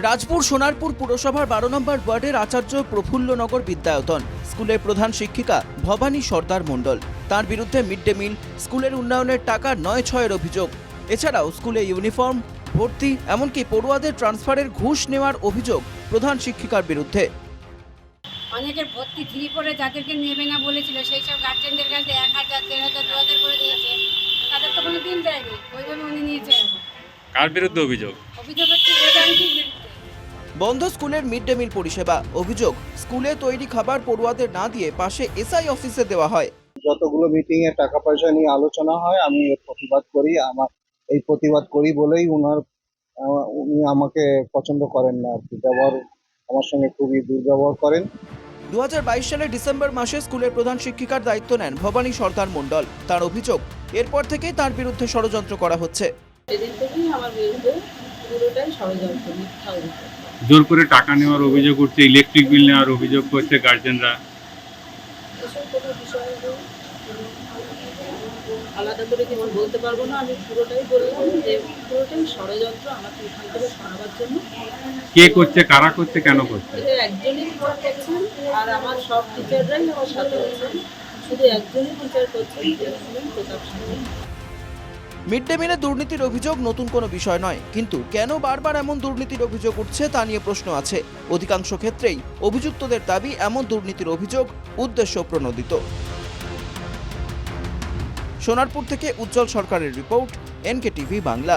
রাজপুর সোনারপুর পুরসভার বারো নম্বর ওয়ার্ডের আচার্য প্রফুল্লনগর বিদ্যায়তন স্কুলের প্রধান শিক্ষিকা ভবানী সর্দার মণ্ডল। তার বিরুদ্ধে মিড ডে মিল স্কুলের উন্নয়নের টাকা নয় ছয়ের অভিযোগ। এছাড়াও স্কুলে ইউনিফর্ম ভর্তি এমনকি পড়ুয়াদের ট্রান্সফারের ঘুষ নেওয়ার অভিযোগ প্রধান শিক্ষিকার বিরুদ্ধে। অনেকের ভর্তি ফ্রি করে যাদেরকে নেবে না বলেছিল সেই সব গার্জেনদের কাছে এক হাজার দেড় হাজার দু হাজার করে দিয়েছে। তাদের তো কোনো দিন দেয়নি ওইভাবে উনি নিয়েছে। কার বিরুদ্ধে অভিযোগ? অভিযোগ হচ্ছে বন্ধ স্কুলের মিড ডে মিল পরিষেবা। অভিযোগ স্কুলে তৈরি খাবার পড়ুয়াদের না দিয়ে পাশে এসআই অফিসে দেওয়া হয়। যতগুলো মিটিং এ টাকা পয়সা নিয়ে আলোচনা হয় আমি এর প্রতিবাদ করি আমার এই প্রতিবাদ করি বলেই উনার উনি আমাকে পছন্দ করেন না আর কি ব্যবহার আমার সঙ্গে খুবই দুর্ব্যবহার করেন। দু হাজার বাইশ সালের ডিসেম্বর মাসে স্কুলের প্রধান শিক্ষিকার দায়িত্ব নেন ভবানী সর্দার মণ্ডল। তার অভিযোগ এরপর থেকেই তার বিরুদ্ধে ষড়যন্ত্র করা হচ্ছে। সেদিন থেকেই আমার বিরুদ্ধে পুরোটাই ষড়যন্ত্র মিথ্যা অভিযোগ। জোর করে টাকা নেওয়ার অভিযোগ উঠছে ইলেকট্রিক বিল নেওয়ার অভিযোগ করছে গার্জেনরা। আলাদা করে কিছু বলতে পারব না আমি পুরোটাই বললাম যে পুরোটাই ষড়যন্ত্র আমাকে এখান থেকে সরাবার জন্য। কে করছে কারা করছে কেন করছে? একজনই টিচার করছেন আর আমার সব টিচাররাই আমার সাথে আছেন। শুধু একজনই টিচার করছেন প্রতাপ মিড ডে মিলে দুর্নীতির অভিযোগ নতুন কোনো বিষয় নয়। কিন্তু কেন বারবার এমন দুর্নীতির অভিযোগ উঠছে তা নিয়ে প্রশ্ন আছে। অধিকাংশ ক্ষেত্রেই অভিযুক্তদের দাবি এমন দুর্নীতির অভিযোগ উদ্দেশ্য প্রণোদিত। সোনারপুর থেকে উজ্জ্বল সরকারের রিপোর্ট এনকে টিভি বাংলা।